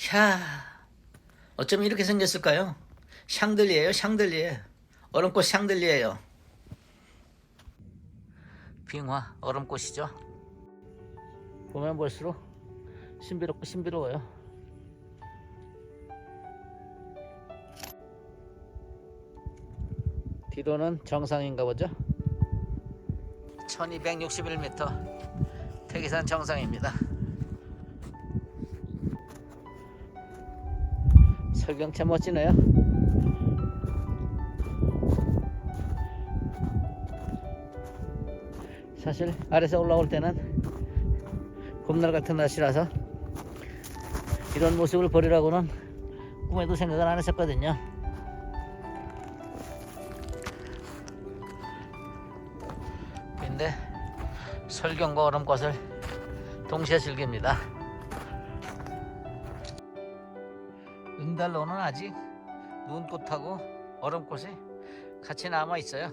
샤. 어쩜 이렇게 생겼을까요? 샹들리에요, 샹들리에. 얼음꽃 샹들리에요. 빙화 얼음꽃이죠. 보면 볼수록 신비롭고 신비로워요. 뒤로는 정상인가 보죠. 1261m 태기산 정상입니다. 참 멋지네요. 사실 아래서 올라올 때는 봄날 같은 날씨라서 이런 모습을 보리라고는 꿈에도 생각을 안 했었거든요. 근데 설경과 얼음꽃을 동시에 즐깁니다. 응달로는 아직 눈꽃하고 얼음꽃이 같이 남아 있어요.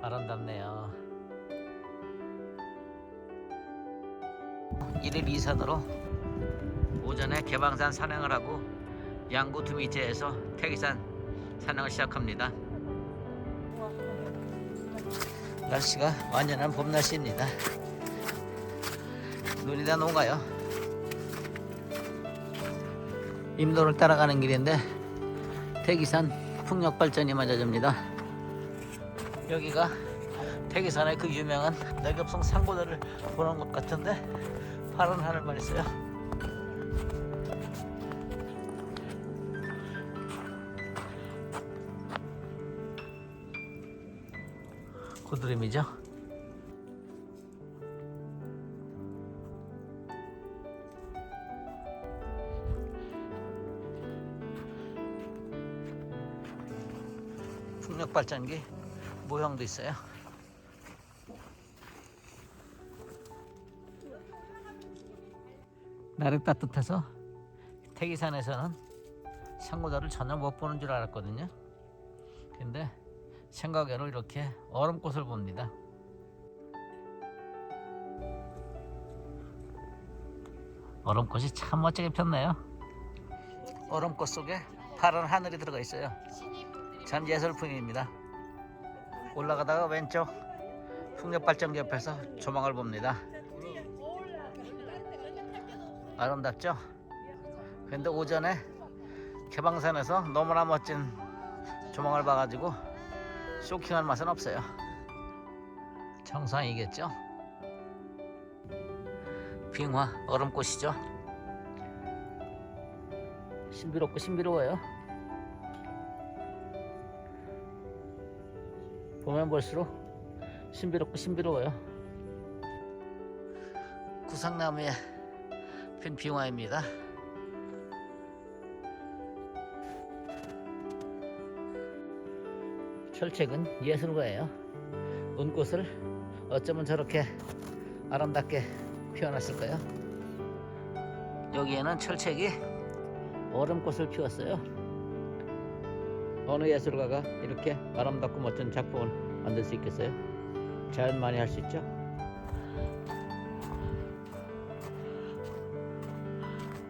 아름답네요. 1일 2선으로 오전에 개방산 산행을 하고 양구 두미제에서 태기산 산행을 시작합니다. 날씨가 완연한 봄 날씨입니다. 눈이 다 녹아요. 임도를 따라가는 길인데 태기산 풍력발전이 맞아줍니다. 여기가 태기산의 그 유명한 낙엽성 상고대를 보는 것 같은데 파란 하늘만 있어요. 고드름이죠. 풍력발전기 모형도 있어요. 날이 따뜻해서 태기산에서는 상고다를 전혀 못 보는 줄 알았거든요. 근데 생각외로 이렇게 얼음꽃을 봅니다. 얼음꽃이 참 멋지게 폈네요. 얼음꽃 속에 파란 하늘이 들어가 있어요. 참 예술품입니다. 올라가다가 왼쪽 풍력발전기 옆에서 조망을 봅니다. 아름답죠? 근데 오전에 개방산에서 너무나 멋진 조망을 봐가지고 쇼킹한 맛은 없어요. 정상이겠죠? 빙화 얼음꽃이죠? 신비롭고 신비로워요. 보면 볼수록 신비롭고 신비로워요. 구상나무에 핀 빙화입니다. 철책은 예술가예요. 눈꽃을 어쩌면 저렇게 아름답게 피워놨을까요? 여기에는 철책이 얼음꽃을 피웠어요. 어느 예술가가 이렇게 아름답고 멋진 작품을 만들 수 있겠어요? 자연만이 할 수 있죠?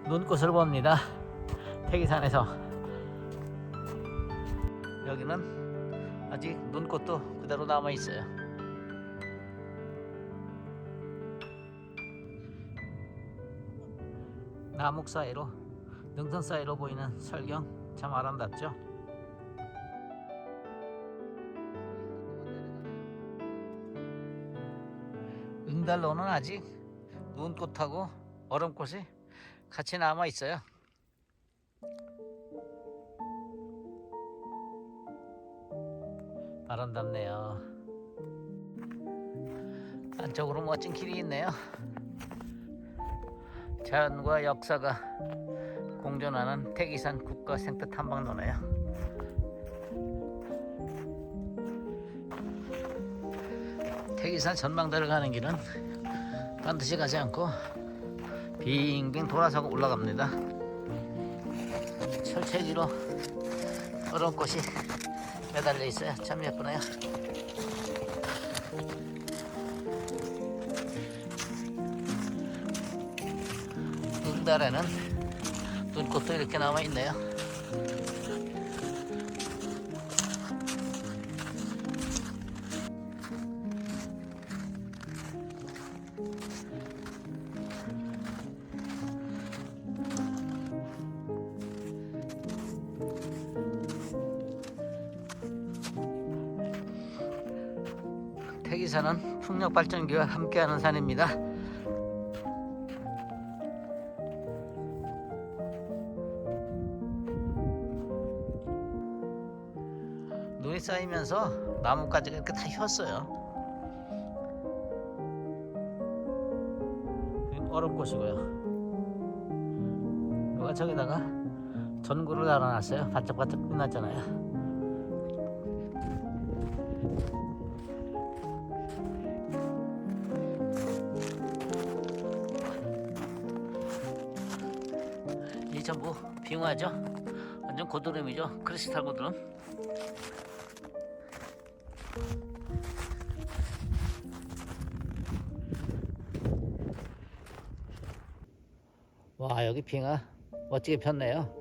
눈꽃을 봅니다. 태기산에서 여기는 아직 눈꽃도 그대로 남아 있어요. 나목 사이로 능선 사이로 보이는 설경 참 아름답죠? 응달로는 아직 눈꽃하고 얼음꽃이 같이 남아 있어요. 아름답네요. 안쪽으로 멋진 길이 있네요. 자연과 역사가 공존하는 태기산 국가 생태 탐방로네요. 태기산 전망대를 가는 길은 반드시 가지 않고 빙빙 돌아서 올라갑니다. 철퇴기로 그런 꽃이 매달려 있어요. 참 예쁘네요. 응달에는 눈꽃도 이렇게 남아 있네요. 산은 풍력발전기와 함께하는 산입니다. 눈이 쌓이면서 나뭇가지가 이렇게 다 휘었어요. 얼음꽃이고요. 누가 저기다가 전구를 달아놨어요. 바짝바짝 빛났잖아요. 이 전부 빙화죠. 완전 고드름이죠. 크리스탈 고드름. 와 여기 빙하 멋지게 폈네요.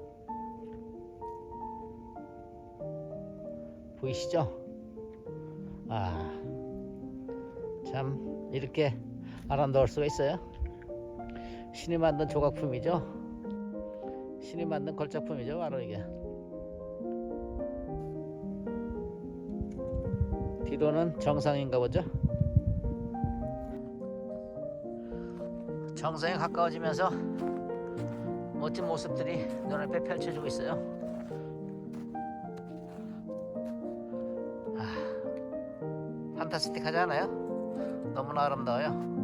보이시죠? 아, 참 이렇게 아름다울 수가 있어요. 신이 만든 조각품이죠. 신이 만든 걸작품이죠 바로 이게. 뒤로는 정상인가 보죠? 정상에 가까워지면서 멋진 모습들이 눈앞에 펼쳐지고 있어요. 아, 판타스틱하지 않아요? 너무나 아름다워요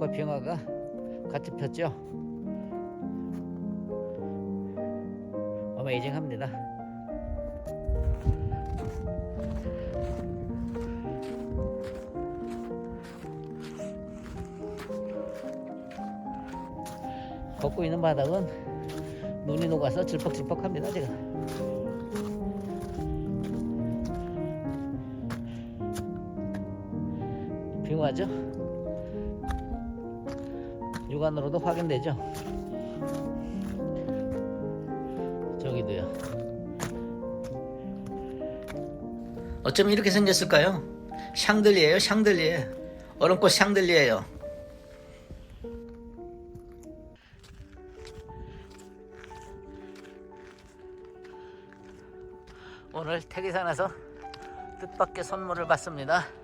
꽃과 빙하가 같이 폈죠. 어메이징합니다. 걷고 있는 바닥은 눈이 녹아서 질퍽질퍽합니다 지금. 빙하죠. 육안으로도 확인되죠. 저기도요. 어쩌면 이렇게 생겼을까요? 샹들리에요, 샹들리에. 얼음꽃 샹들리에요. 오늘 태기산에서 뜻밖의 선물을 받습니다.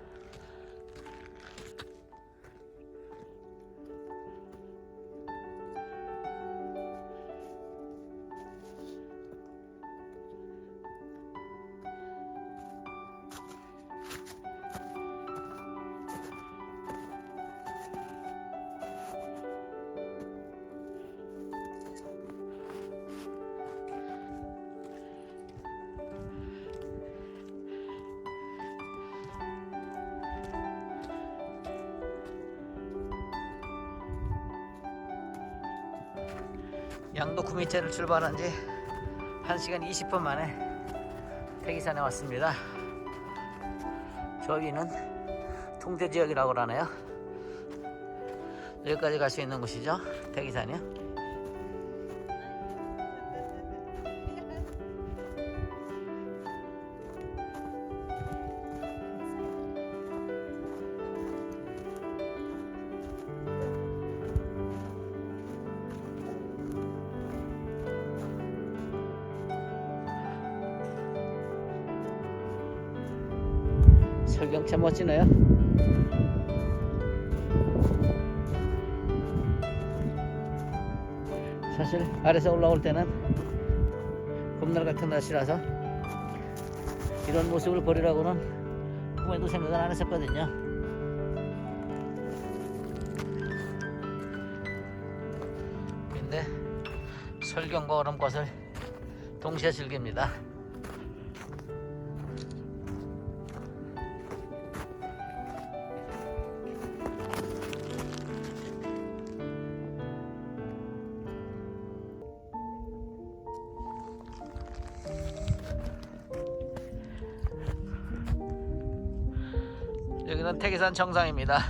양도 구미채를 출발한 지 1시간 20분 만에 태기산에 왔습니다. 저기는 통제 지역이라고 그러네요. 여기까지 갈 수 있는 곳이죠. 태기산이요. 설경 참 멋지네요. 사실 아래서 올라올 때는 봄날 같은 날씨라서 이런 모습을 보리라고는 꿈에도 생각을 안 했었거든요. 근데 설경과 얼음꽃을 동시에 즐깁니다. 여기는 태계산 정상입니다.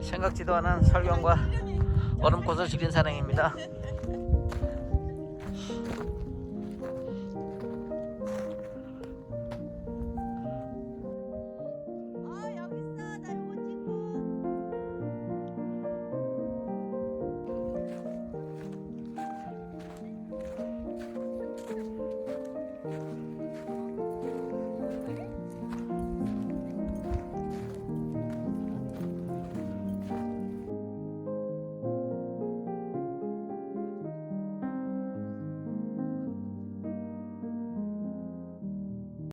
생각지도 않은 설경과 얼음꽃을 지린 산행입니다.